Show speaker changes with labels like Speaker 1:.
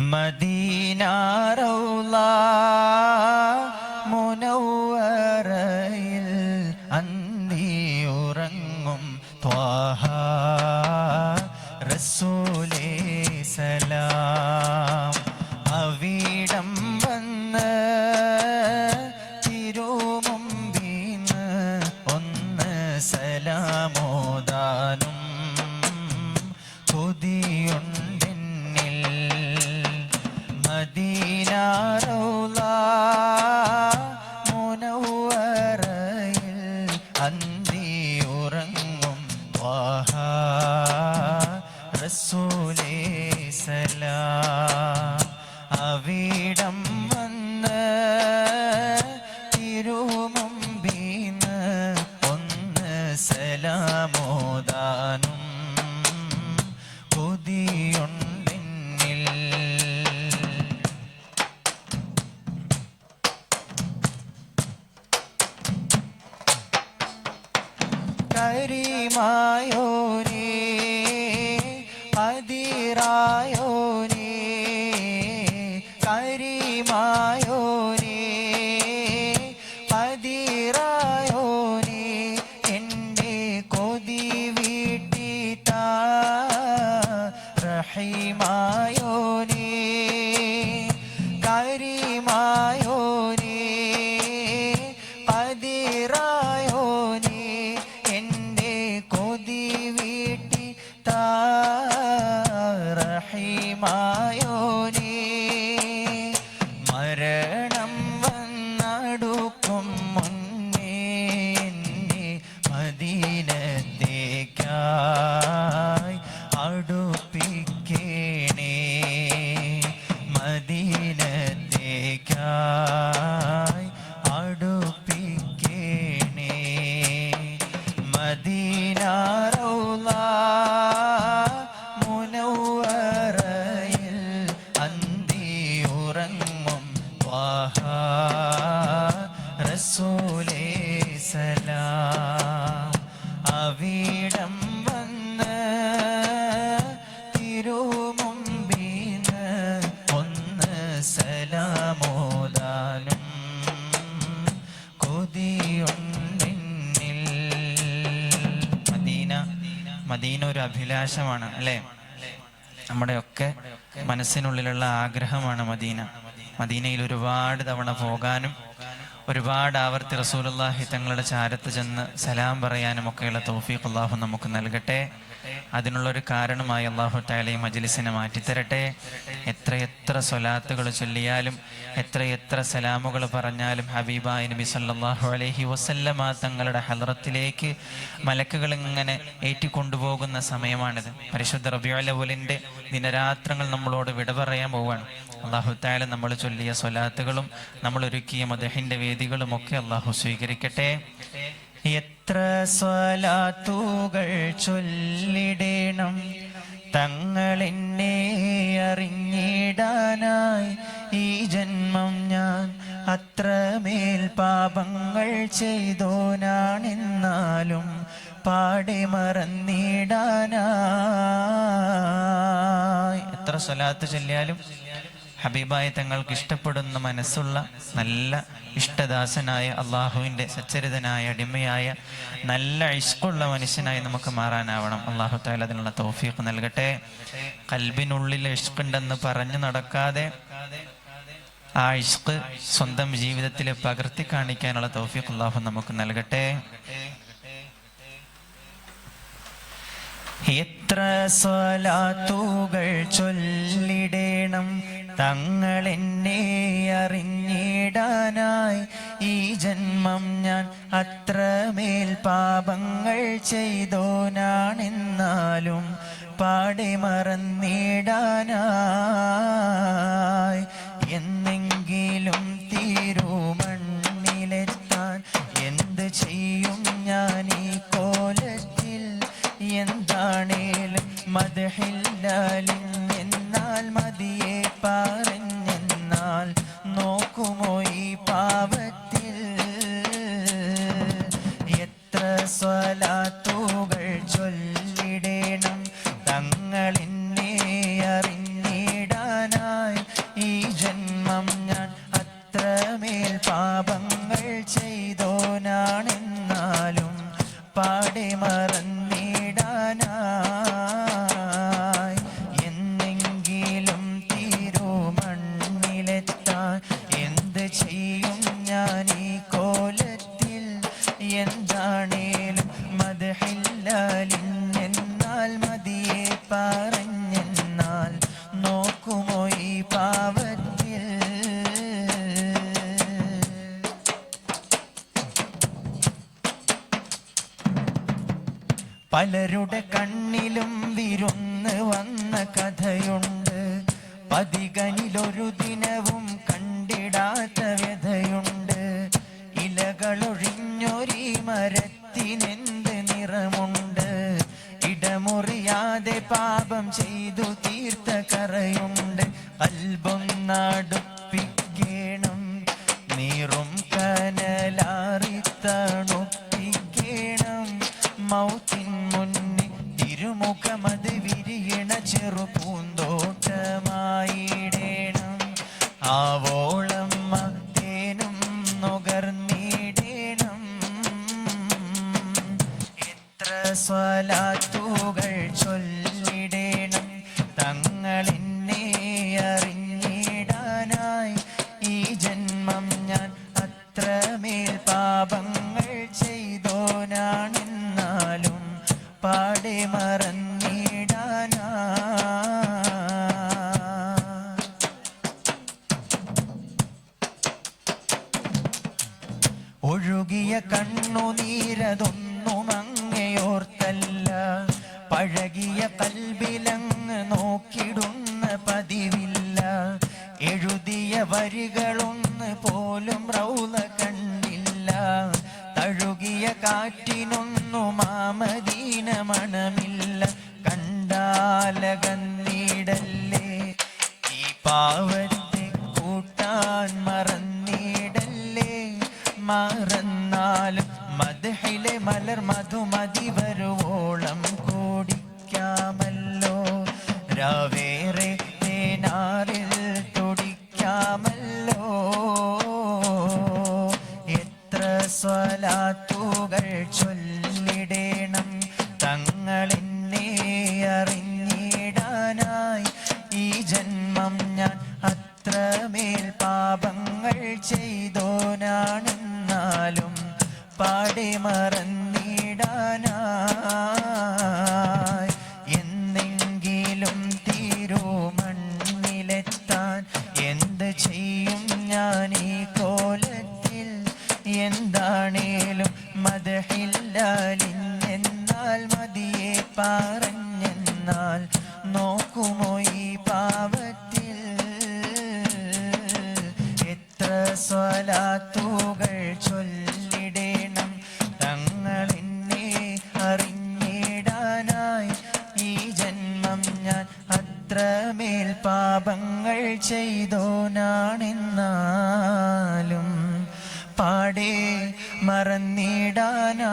Speaker 1: Medina Medina കരിമായോരേ അതിരായോരേ കരിമായോരേ അതിരായോരേ എന്റെ കൊതി വീട്ടിത്ത റഹിമായോരേ മദീനത്തേക്കായി അടുപ്പിക്കേണേ അഭിലാഷമാണ് അല്ലേ? നമ്മുടെയൊക്കെ മനസ്സിനുള്ളിലുള്ള ആഗ്രഹമാണ് മദീന. മദീനയിൽ ഒരുപാട് തവണ പോകാനും ഒരുപാട് ആവർത്തി റസൂലുള്ളാഹി തങ്ങളുടെ ചാരത്ത് ചെന്ന് സലാം പറയാനും ഒക്കെയുള്ള തൗഫീഖ് അള്ളാഹു നമുക്ക് നൽകട്ടെ. അതിനുള്ളൊരു കാരണമായി അള്ളാഹു താല ഈ മജ്ലിസിനെ മാറ്റിത്തരട്ടെ. എത്രയെത്ര സ്വലാത്തുകൾ ചൊല്ലിയാലും എത്രയെത്ര സലാമുകൾ പറഞ്ഞാലും ഹബീബായ നബി സല്ലാഹു അലഹി വസല്ലമ തങ്ങളുടെ ഹലറത്തിലേക്ക് മലക്കുകൾ ഇങ്ങനെ ഏറ്റിക്കൊണ്ടുപോകുന്ന സമയമാണിത്. പരിശുദ്ധ റബിയുലവുലിന്റെ ദിനരാത്രങ്ങൾ നമ്മളോട് വിട പറയാൻ പോവാണ്. അള്ളാഹു താല നമ്മൾ ചൊല്ലിയ സ്വലാത്തുകളും നമ്മൾ ഒരുക്കിയ മദഹിന്റെ വേദികളും ഒക്കെ അള്ളാഹു സ്വീകരിക്കട്ടെ. എത്ര സ്വലാത്തുകൾ ചൊല്ലിടണം തങ്ങളെന്നെ അറിഞ്ഞിടാനായി ഈ ജന്മം ഞാൻ അത്രമേൽ പാപങ്ങൾ ചെയ്തോനാണെന്നാലും പാടി മറന്നിടാനായി. എത്ര സ്വലാത്ത് ചൊല്ലിയാലും ഹബീബായ തങ്ങൾക്ക് ഇഷ്ടപ്പെടുന്ന മനസ്സുള്ള നല്ല ഇഷ്ടദാസനായ അള്ളാഹുവിന്റെ സച്ചരിതനായ അടിമയായ നല്ല ഇഷ്കുള്ള മനുഷ്യനായി നമുക്ക് മാറാനാവണം. അള്ളാഹു താല അതിനുള്ള തോഫീഖ് നൽകട്ടെ. കൽബിനുള്ളിൽ ഇഷ്കുണ്ടെന്ന് പറഞ്ഞു നടക്കാതെ ആ ഇഷ്ക് സ്വന്തം ജീവിതത്തിൽ പകർത്തി കാണിക്കാനുള്ള തോഫീഖ് അള്ളാഹു നമുക്ക് നൽകട്ടെ. എത്ര സ്വലാത്തുകൾ ചൊല്ലിടണം. തങ്ങളെന്നെ അറിഞ്ഞിടാനായി. ഈ ജന്മം ഞാൻ അത്രമേൽ പാപങ്ങൾ ചെയ്തോനാണെന്നാലും പാടി മറന്നിടാനായി. എന്നെങ്കിലും തീരുമണ്ണിലെത്താൻ എന്ത് ചെയ്യും ഞാൻ ഈ കോലത്തിൽ? എന്താണേലും മതഹില്ലാലിൻ പറഞ്ഞാൽ മതിയെ പറഞ്ഞെന്നാൽ നോക്കുമോ ഈ പാപത്തിൽ? എത്ര സ്വലാത്തൂകൾ ചൊല്ലിടേണം തങ്ങളെന്നെ അറിഞ്ഞിടാനായി? ഈ ജന്മം ഞാൻ അത്രമേൽ പാപങ്ങൾ ചെയ്തോനാണെന്നാലും പാടെ മറന്നിടാനായി പലരുടെ കണ്ണിലും വിരുന്ന് വന്ന കഥയുണ്ട്. പതികനിലൊരു ദിനവും കണ്ടിടാത്ത വ്യഥയുണ്ട്. ഇലകളൊഴിഞ്ഞൊരി മരത്തിനെന്ത് നിറമുണ്ട്. ഇടമുറിയാതെ പാപം ചെയ്തു തീർത്ത കറയുണ്ട്. അൽബൊന്നടുപ്പിക്കേണം Ah, bon. ഒഴുകിയ കണ്ണുനീരതൊന്നും അങ്ങയോർത്തല്ല. പഴകിയ കൽബിലങ്ങ് നോക്കിടുന്ന പതിവില്ല. എഴുതിയ വരികളൊന്ന് പോലും റൗല കണ്ടില്ല തഴുകിയ കാറ്റിനൊന്നു മാമദീന മണമില്ല. കണ്ടാലകന്നീടല്ലേ ഈ പാവത്തെ മറന്നാലും മദഹിലെ മലർ മധുമതി വരുവോളം കൂടിക്കാമല്ലോ. രാവേറെ തേനാറിൽ തുടിക്കാമല്ലോ. എത്ര സ്വലാത്തുകൾ ചൊല്ലിടേണം തങ്ങളെന്നെ അറിഞ്ഞിടാനായി. ഈ ജന്മം ഞാൻ അത്രമേൽ പാപങ്ങൾ ചെയ്തോനാണെന്നാലും പാടെ മറന്നിടാനായി. എന്നെങ്കിലും തീരുമണ്ണിലെത്താൻ എന്ത് ചെയ്യും ഞാൻ ഈ കോലത്തിൽ? എന്താണേലും മതഹില്ലാലിഞ്ഞെന്നാൽ മതിയെ പറഞ്ഞെന്നാൽ അത്രമേൽ പാപങ്ങൾ ചെയ്തോനാണെന്നാലും പാടെ മറന്നിടാനാ.